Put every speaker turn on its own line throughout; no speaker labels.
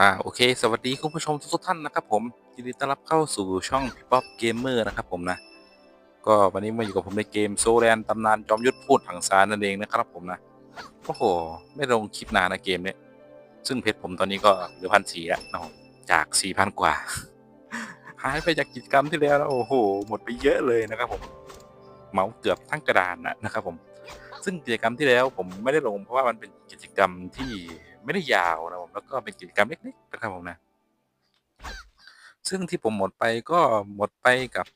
อ่าโอเค สวัสดีคุณผู้ชมทุกท่านนะครับผมยินดีต้อนรับเข้าสู่ช่องพี่ป๊อปเกมเมอร์นะครับผมนะก็วันนี้มาอยู่กับผมในเกมโซแลนตำนานจอมยุทธพูดถังซานนั่นเองนะครับผมนะโอ้โหไม่ลงคลิปนานนะเกมเนี้ยซึ่งเพจผมตอนนี้ก็เหลือพันสี่แล้วนะครับผมจากสี่พันกว่า หายไปจากกิจกรรมที่แล้วแล้วโอ้โห หมดไปเยอะเลยนะครับผมเหมาเกือบทั้งกระดานนะนะครับผมซึ่งกิจกรรมที่แล้วผมไม่ได้ลงเพราะว่ามันเป็นกิจกรรมที่ไม่ได้ยาวนะผ แล้วก็เป็นกิจกรรมเล็กๆนะครับผมนะ ซึ่งที่ผมหมดไปก็หมดไปกับ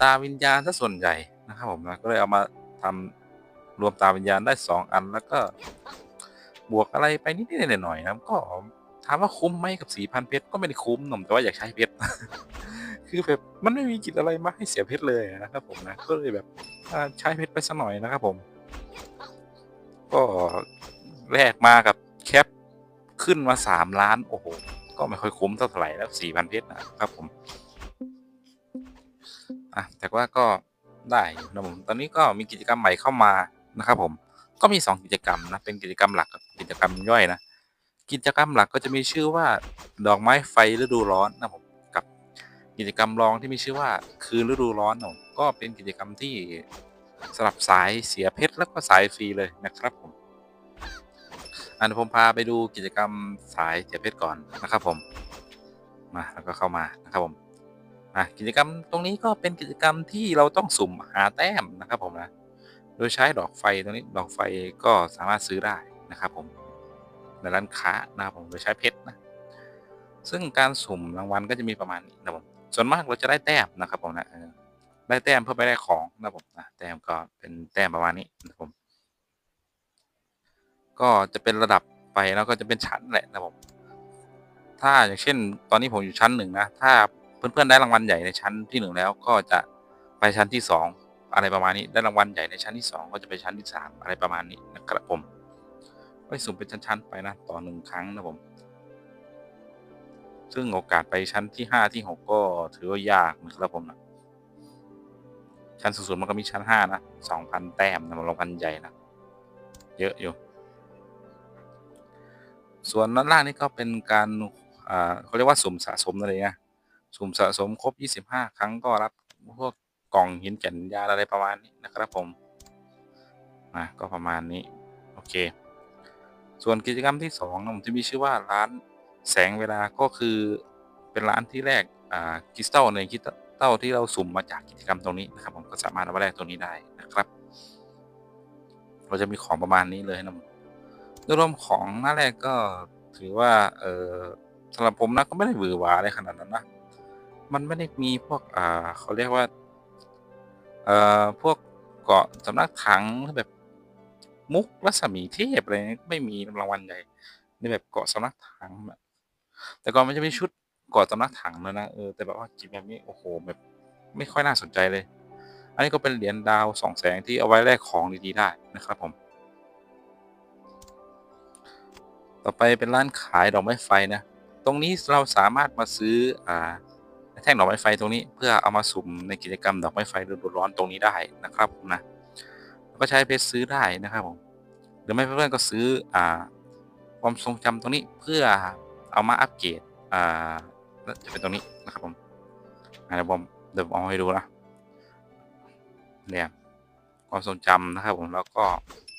ตาวิญญาณซะส่วนใหญ่นะครับผมนะก็เลยเอามาทำรวมตาวิญญาณได้สองอันแล้วก็บวกอะไรไปนิดๆหน่อยๆนะครับก็ถามว่าคุ้มไหมกับสี่พันเพชรก็ไม่ได้คุ้มหนุ่มแต่ว่าอยากใช้เพชรคือแบบมันไม่มีกิจอะไรมาให้เสียเพชรเลยนะครับผมนะก็เลยแบบใช้เพชรไปสักหน่อยนะครับผม ก็แลกมากับแคป ขึ้นมาสามล้าน โอ้โห ก็ไม่ค่อยคุ้มเท่าไหร่แล้วสี่พันเพชรนะครับผม อะ แต่ว่าก็ได้อยู่นะผม ตอนนี้ก็มีกิจกรรมใหม่เข้ามานะครับ ผม ก็มีสองกิจกรรมนะ เป็นกิจกรรมหลักกับกิจกรรมย่อยนะ กิจกรรมหลักก็จะมีชื่อว่าดอกไม้ไฟฤดูร้อนนะผม กับกิจกรรมรองที่มีชื่อว่าคืนฤดูร้อนนะผมก็เป็นกิจกรรมที่สลับสายเสียเพชรแล้วก็สายฟรีเลยนะครับผม อันผมพาไปดูกิจกรรมสายเสียเพชรก่อนนะครับผมมาแล้วก็เข้ามานะครับผมอะกิจกรรมตรงนี้ก็เป็นกิจกรรมที่เราต้องสุ่มหาแต้มนะครับผมนะโดยใช้ดอกไฟตรงนี้ดอกไฟก็สามารถซื้อได้นะครับผมในร้านค้านะครับผมโดยใช้เพชรนะซึ่งการสุ่มรางวัลก็จะมีประมาณนี้นะผมส่วนมากเราจะได้แต้มนะครับผมนะได้แต้มเพื่อไปได้ของนะผมนะแต้มก็เป็นแต้มประมาณนี้นะครับผม ก็จะเป็นระดับไปแล้วก็จะเป็นชั้นแหละนะผมถ้าอย่างเช่น ตอนนี้ผมอยู่ชั้นหนึ่งนะ ถ้าเพื่อนๆได้รางวัลใหญ่ในชั้นที่หนึ่งแล้วก็จะไปชั้นที่สองอะไรประมาณนี้ได้รางวัลใหญ่ในชั้นที่สองก็จะไปชั้นที่สามอะไรประมาณนี้นะครับผมก็สุ่มเป็นชั้นๆไปนะต่อหนึ่งครั้งนะผมซึ่งโอกาสไปชั้นที่ห้าที่หกก็ถือว่ายากนะครับผมนะชั้นสูงๆมันก็มีชั้นห้านะสองพันแต้มนะมันรางวัลใหญ่นะเยอะอยู่ ส่วนด้านล่างนี่ก็เป็นการอ่าเขาเรียกว่าสุ่มสะสมอะไรเงี้ยสุ่มสะสมครบ 25 ครั้งก็รับพวกกล่องหินแก่นยาอะไรประมาณนี้นะครับผมอะก็ประมาณนี้โอเค ส่วนกิจกรรมที่สองนะผมจะมีชื่อว่าร้านแสงเวลาก็คือเป็นร้านที่แรกอ่าคริสตัลในคริสตัลที่เราสุ่มมาจากกิจกรรมตรงนี้นะครับผมก็สามารถเอามาแลกตรงนี้ได้นะครับ เราจะมีของประมาณนี้เลยนะผม โดยรวมของหน้าแรกก็ถือว่า เออสำหรับผมนะก็ไม่ได้หวือหวาอะไรขนาดนั้นนะ มันไม่ได้มีพวก อ่า เขาเรียกว่า เอ่อ พวกเกาะสำนักถังแบบมุกรัศมีเทพอะไรไม่มีรางวัลใหญ่ในแบบเกาะสำนักถังแบบแต่ก่อนมันจะมีชุดเกาะสำนักถังแล้วนะเออแต่แบบว่ากินแบบนี้โอ้โหแบบไม่ค่อยน่าสนใจเลย อันนี้ก็เป็นเหรียญดาวสองแสงที่เอาไว้แลกของดีๆได้นะครับผม ต่อไปเป็นร้านขายดอกไม้ไฟนะ ตรงนี้เราสามารถมาซื้ออ่าแท่งดอกไม้ไฟตรงนี้เพื่อเอามาสุ่มในกิจกรรมดอกไม้ไฟฤดูร้อนตรงนี้ได้นะครับผมนะก็ใช้เพชรซื้อได้นะครับผมหรือไม่เพื่อนๆก็ซื้ออ่าความทรงจำตรงนี้เพื่อเอามาอัปเกรดอ่าจะเป็นตรงนี้นะครับผมเดี๋ยวผมเดี๋ยวผมเอาให้ดูนะเนี่ยความทรงจำนะครับผมแล้วก็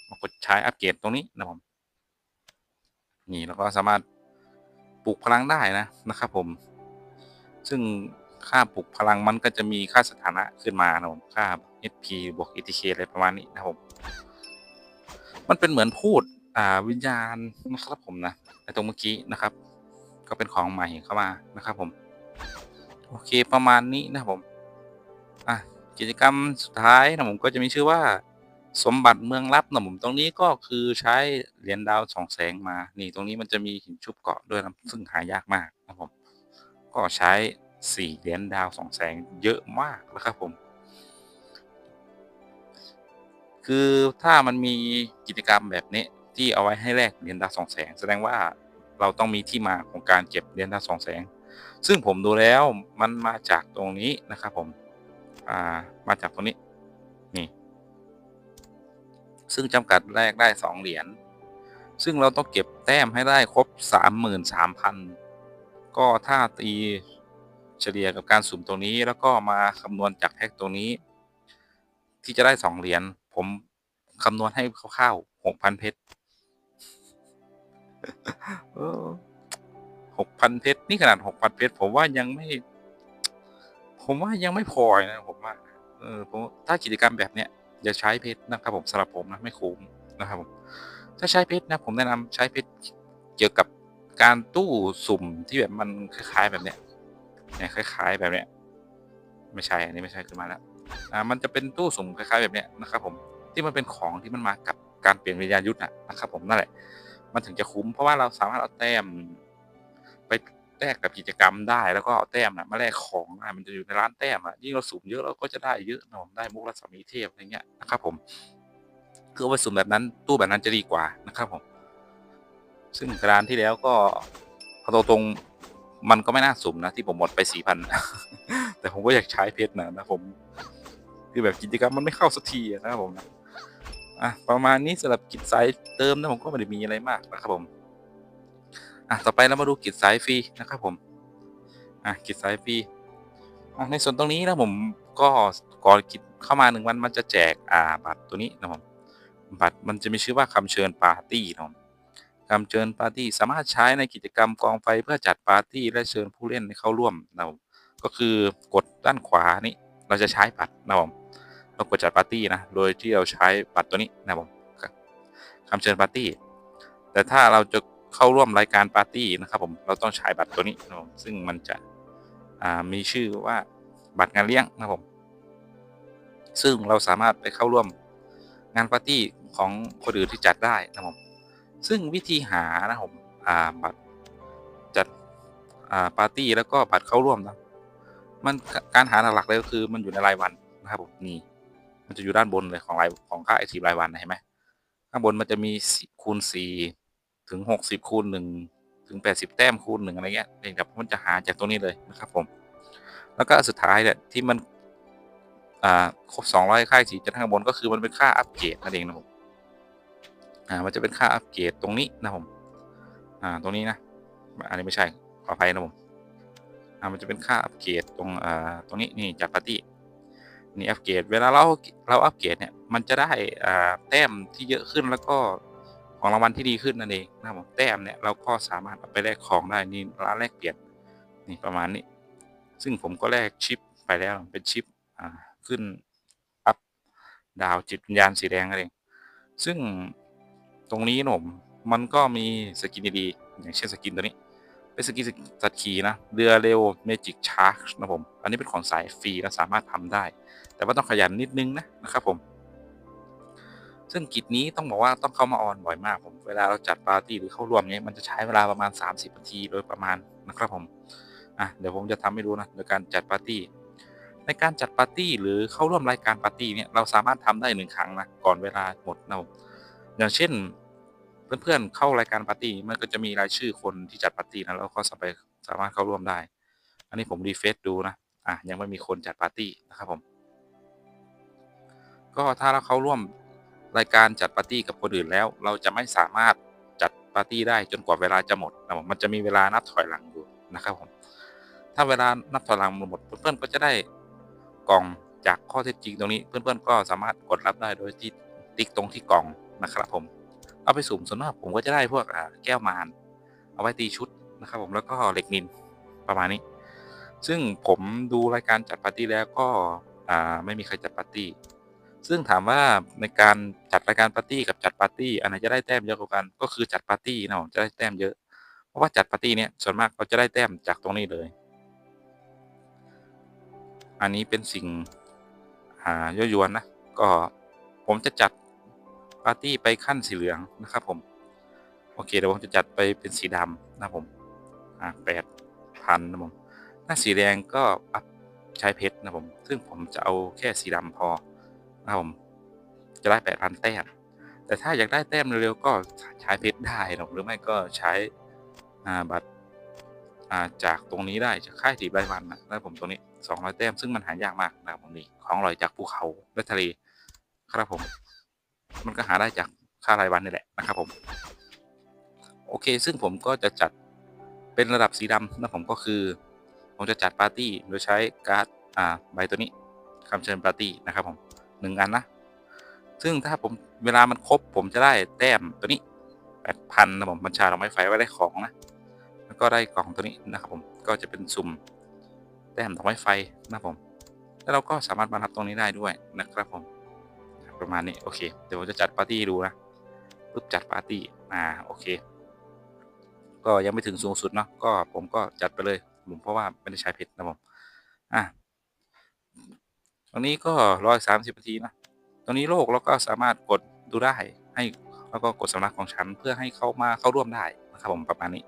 มากดใช้อัปเกรดตรงนี้นะผม นี่เราก็สามารถปลุกพลังได้นะนะครับผม ซึ่งค่าปลุกพลังมันก็จะมีค่าสถานะขึ้นมานะผมค่า HP บวก ETK อะไรประมาณนี้นะผม มันเป็นเหมือนพูดอ่าวิญญาณนะครับผมนะในตรงเมื่อกี้นะครับ ก็เป็นของใหม่เข้ามานะครับผม โอเคประมาณนี้นะผมอะกิจกรรมสุดท้ายนะผมก็จะมีชื่อว่า สมบัติเมืองลับนะผมตรงนี้ก็คือใช้เหรียญดาวสองแสงมา นี่ตรงนี้มันจะมีหินชุบเกาะด้วยนะซึ่งหายากมากนะครับผมก็ใช้สี่เหรียญดาวสองแสงเยอะมากนะครับผม คือถ้ามันมีกิจกรรมแบบนี้ที่เอาไว้ให้แลกเหรียญดาวสองแสง แสดงว่าเราต้องมีที่มาของการเก็บเหรียญดาวสองแสง ซึ่งผมดูแล้วมันมาจากตรงนี้นะครับผม อ่า มาจากตรงนี้ ซึ่งจำกัดแรกได้สองเหรียญ ซึ่งเราต้องเก็บแต้มให้ได้ครบ 33,000 ก็ถ้าตีเฉลี่ยกับการสุ่มตรงนี้ แล้วก็มาคำนวณจากแท็กตรงนี้ ที่จะได้ 2 เหรียญ ผมคำนวณให้คร่าวๆ6,000 เพชรหกพันเพชรนี่ขนาดหกพันเพชรผมว่ายังไม่ ผมว่ายังไม่พอนะผมว่าเออผมถ้ากิจกรรมแบบเนี้ย อย่าใช้เพชรนะครับผมสำหรับผมนะไม่คุ้มนะครับผมถ้าใช้เพชรนะผมแนะนำใช้เพชรเกี่ยวกับการตู้สุ่มที่แบบมันคล้าย ๆแบบเนี้ยเนี่ยคล้าย ๆแบบเนี้ยไม่ใช่อันนี้ไม่ใช่ขึ้นมาแล้วอ่ามันจะเป็นตู้สุ่มคล้ายๆแบบเนี้ยนะครับผมที่มันเป็นของที่มันมากับการเปลี่ยนวิญญาณยุทธ์นะครับผมนั่นแหละ มันถึงจะคุ้มเพราะว่าเราสามารถเอาแต้มไป แลกกับกิจกรรมได้แล้วก็เอาแต้มนะมาแลกของนะมันจะอยู่ในร้านแต้มอะยิ่งเราสุ่มเยอะเราก็จะได้เยอะนะผมได้มุกรัศมีเทพอะไรเงี้ยนะครับผมคือเอาไปสุ่มแบบนั้นตู้แบบนั้นจะดีกว่านะครับผม ซึ่งกระดานที่แล้วก็พอตรงๆมันก็ไม่น่าสุ่มนะที่ผมหมดไปสี่พันแต่ผมก็อยากใช้เพชรนะนะผม คือแบบกิจกรรมมันไม่เข้าสักทีนะครับผมนะอะประมาณนี้สำหรับกิจไซส์เติมนะผมก็ไม่ได้มีอะไรมากนะครับผม อะต่อไปเรามาดูกิจสายฟรีนะครับผมอะกิจสายฟรีอะในส่วนตรงนี้นะผมก็ก่อนกิจเข้ามาหนึ่งวันมันจะแจกอ่าบัตรตัวนี้นะผมบัตรมันจะมีชื่อว่าคำเชิญปาร์ตี้นะผมคำเชิญปาร์ตี้สามารถใช้ในกิจกรรมกองไฟเพื่อจัดปาร์ตี้และเชิญผู้เล่นเข้าร่วมนะผมก็คือกดด้านขวานี้เราจะใช้บัตรนะผมเรากดจัดปาร์ตี้นะโดยที่เราใช้บัตรตัวนี้นะผมคำเชิญปาร์ตี้แต่ถ้าเราจะ เข้าร่วมรายการปาร์ตี้นะครับผมเราต้องใช้บัตรตัวนี้นะผมซึ่งมันจะมีชื่อว่าบัตรงานเลี้ยงนะครับผมซึ่งเราสามารถไปเข้าร่วมงานปาร์ตี้ของคนอื่นที่จัดได้นะครับผมซึ่งวิธีหานะครับผมบัตรจัดปาร์ตี้แล้วก็บัตรเข้าร่วมนะมันการหาหลักๆเลยก็คือมันอยู่ในรายวันนะครับผมนี่มันจะอยู่ด้านบนเลยของรายของค่าไอทีรายวันเห็นไหมข้างบนมันจะมีคูณสี่ ถึงหกสิบคูณหนึ่งถึงแปดสิบแต้มคูณหนึ่งอะไรเงี้ยเองครับมันจะหาจากตรงนี้เลยนะครับผมแล้วก็สุดท้ายเนี่ยที่มันอ่าครบสองร้อยค่ายสีจะข้างบนก็คือมันเป็นค่าอัปเกรดนั่นเองนะผมอ่ามันจะเป็นค่าอัปเกรดตรงนี้นะผมอ่าตรงนี้นะอันนี้ไม่ใช่ขออภัยนะผมอ่ามันจะเป็นค่าอัปเกรดตรงอ่าตรงนี้นี่จากปาร์ตี้นี่อัปเกรดเวลาเราเราอัปเกรดเนี่ยมันจะได้อ่าแต้มที่เยอะขึ้นแล้วก็ ของรางวัลที่ดีขึ้นนั่นเองนะครับผมแต้มเนี่ยเราก็สามารถเอาไปแลกของได้นี่ร้านแลกเปลี่ยนนี่ประมาณนี้ ซึ่งผมก็แลกชิปไปแล้วเป็นชิปขึ้นอัพดาวจิตวิญญาณสีแดงนั่นเอง ซึ่งตรงนี้ผมมันก็มีสกินดีๆอย่างเช่นสกินตัวนี้เป็นสกินสัตว์ขี่นะเรือเร็วเมจิกชาร์กนะผม อันนี้เป็นของสายฟรีและสามารถทำได้ แต่ว่าต้องขยันนิดนึงนะนะครับผม ซึ่งกิจนี้ต้องบอกว่าต้องเข้ามาออนบ่อยมากผมเวลาเราจัดปาร์ตี้หรือเข้าร่วมเนี้ยมันจะใช้เวลาประมาณ 30นาทีโดยประมาณนะครับผมอะเดี๋ยวผมจะทำให้ดูนะในการจัดปาร์ตี้ในการจัดปาร์ตี้หรือเข้าร่วมรายการปาร์ตี้เนี่ยเราสามารถทำได้หนึ่งครั้งนะก่อนเวลาหมดนะผมอย่างเช่น เพื่อนๆเข้ารายการปาร์ตี้มันก็จะมีรายชื่อคนที่จัดปาร์ตี้นะแล้วก็สามารถสามารถเข้าร่วมได้ อันนี้ผมรีเฟซดูนะอะยังไม่มีคนจัดปาร์ตี้นะครับผมก็ถ้าเราเข้าร่วม รายการจัดปาร์ตี้กับคนอื่นแล้ว เราจะไม่สามารถจัดปาร์ตี้ได้จนกว่าเวลาจะหมดนะมันจะมีเวลานับถอยหลังอยู่นะครับผมถ้าเวลานับถอยหลังหมดเพื่อนๆก็จะได้กล่องจากข้อเท็จจริงตรงนี้เพื่อนๆก็สามารถกดรับได้โดยที่ติ๊กตรงที่กล่องนะครับผมเอาไปสุ่มส่วนมากผมก็จะได้พวกแก้วมารเอาไว้ตีชุดนะครับผมแล้วก็เหล็กนินประมาณนี้ ซึ่งผมดูรายการจัดปาร์ตี้แล้วก็ไม่มีใครจัดปาร์ตี้ ซึ่งถามว่าในการจัดรายการปาร์ตี้กับจัดปาร์ตี้อันไหนจะได้แต้มเยอะกว่ากัน ก็คือจัดปาร์ตี้นะผมจะได้แต้มเยอะ เพราะว่าจัดปาร์ตี้เนี่ยส่วนมากเราจะได้แต้มจากตรงนี้เลย อันนี้เป็นสิ่งอ่าย่อยวนนะก็ผมจะจัดปาร์ตี้ไปขั้นสีเหลืองนะครับผมโอเคเดี๋ยวผมจะจัดไปเป็นสีดำนะผมอ่าแปดพันนะผมถ้าสีแดงก็อัพใช้เพชรนะผม ซึ่งผมจะเอาแค่สีดำพอ นะผมจะได้แปดพันแต้มแต่ถ้าอยากได้แต้มเร็วๆก็ใช้เพชรได้หรือไม่ก็ใช้บัตรจากตรงนี้ได้จากค่ายถีบรายวันนะแล้วผมตรงนี้สองร้อยแต้มซึ่งมันหายากมากนะครับผมนี่ของลอยจากภูเขาและทะเลครับผม มันก็หาได้จากค่ารายวันนี่แหละนะครับผม โอเค ซึ่งผมก็จะจัดเป็นระดับสีดำนะผมก็คือ ผมจะจัดปาร์ตี้โดยใช้การ์ดอ่าใบตัวนี้คำเชิญปาร์ตี้นะครับผม หนึ่งอันนะ ซึ่งถ้าผมเวลามันครบผมจะได้แต้มตัวนี้แปดพันนะผมบัญชาดอกไม้ไฟไว้ได้ของนะแล้วก็ได้กล่องตัวนี้นะครับผมก็จะเป็นสุ่มแต้มดอกไม้ไฟนะผมแล้วเราก็สามารถมารับตรงนี้ได้ด้วยนะครับผม ประมาณนี้โอเคเดี๋ยวผมจะจัดปาร์ตี้ดูนะปุ๊บจัดปาร์ตี้อ่าโอเค ก็ยังไม่ถึงสูงสุดเนาะก็ผมก็จัดไปเลยผมเพราะว่าไม่ได้ใช้เพชรนะผมอะ ตรงนี้ก็ร้อยสามสิบนาทีนะตรงนี้โลกเราก็สามารถกดดูได้ให้แล้วก็กดสำนักของฉันเพื่อให้เข้ามาเข้าร่วมได้นะครับผมประมาณนี้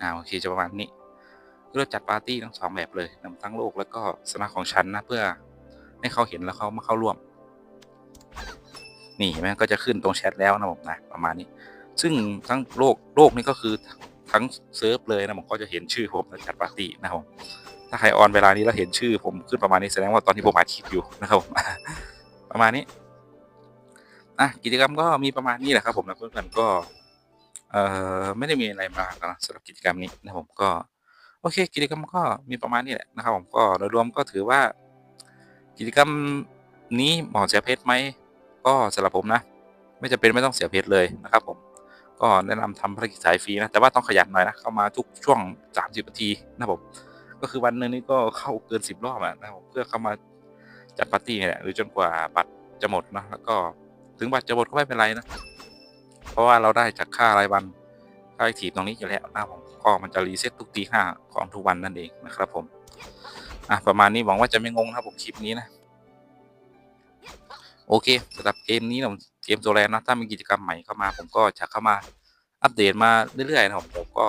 อ่าโอเคจะประมาณนี้เราจัดปาร์ตี้ทั้งสองแบบเลยนำทั้งโลกแล้วก็สำนักของฉันนะเพื่อให้เขาเห็นแล้วเขามาเข้าร่วม นี่เห็นไหมก็จะขึ้นตรงแชทแล้วนะผมนะประมาณนี้ ซึ่งทั้งโลกโลกนี่ก็คือทั้งเซิร์ฟเลยนะผมก็จะเห็นชื่อผมแล้วจัดปาร์ตี้นะครับผม ถ้าใครออนเวลานี้แล้วเห็นชื่อ ผมขึ้นประมาณนี้แสดงว่าตอนที่ผมอัดคลิปอยู่นะครับผมประมาณนี้อะกิจกรรมก็มีประมาณนี้แหละครับ ผมนะเพื่อนๆก็เอ่อไม่ได้มีอะไรมากนะสำหรับกิจกรรมนี้นะผมก็โอเค กิจกรรมก็มีประมาณนี้แหละนะครับ ผมก็โดยรวมก็ถือว่า กิจกรรมนี้เหมาะเสียเพชรไหมก็สำหรับผมนะ ไม่จะเป็นไม่ต้องเสียเพชรเลยนะครับ ผมก็แนะนำทำภารกิจสายฟรีนะแต่ว่าต้องขยันหน่อยนะเข้ามาทุกช่วง 30นาทีนะผม ก็คือวันหนึ่งนี่ก็เข้าเกิน10รอบอะนะผมเพื่อเข้ามาจัดปาร์ตี้เนี่ยแหละหรือจนกว่าบัตรจะหมดนะแล้วก็ถึงบัตรจะหมดก็ไม่เป็นไรนะ เพราะว่าเราได้จากค่ารายวันค่าไอทีตรงนี้อยู่แล้วนะผมก็มันจะรีเซ็ตทุกตีห้าของทุกวันนั่นเองนะครับผมอะประมาณนี้หวังว่าจะไม่งงนะผมคลิปนี้นะโอเคสำหรับเกมนี้นะเกมโซแลนนะถ้ามีกิจกรรมใหม่เข้ามา ผมก็จะเข้ามาอัปเดตมาเรื่อยๆนะผมผมก็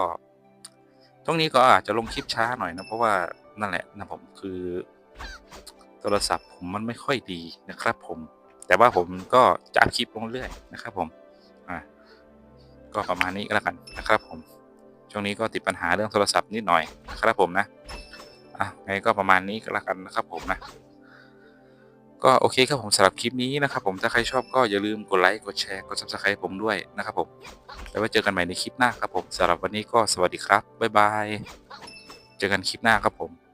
ช่วงนี้ก็อาจจะลงคลิปช้าหน่อยนะ เพราะว่านั่นแหละนะผมคือโทรศัพท์ผมมันไม่ค่อยดีนะครับ ผม แต่ว่าผมก็จะอัพคลิปลงเรื่อยนะครับ ผมอ่าก็ประมาณนี้ก็แล้วกันนะครับ ผม ช่วงนี้ก็ติดปัญหาเรื่องโทรศัพท์นิดหน่อยนะครับ ผมนะอะไงก็ประมาณนี้ก็แล้วกันนะครับ ผมนะ ก็โอเคครับผมสำหรับคลิปนี้นะครับผมถ้าใครชอบก็อย่าลืมกดไลค์กดแชร์กด subscribe ผมด้วยนะครับผมแล้วไว้เจอกันใหม่ในคลิปหน้าครับผมสำหรับวันนี้ก็สวัสดีครับบ๊ายบายเจอกันคลิปหน้าครับผม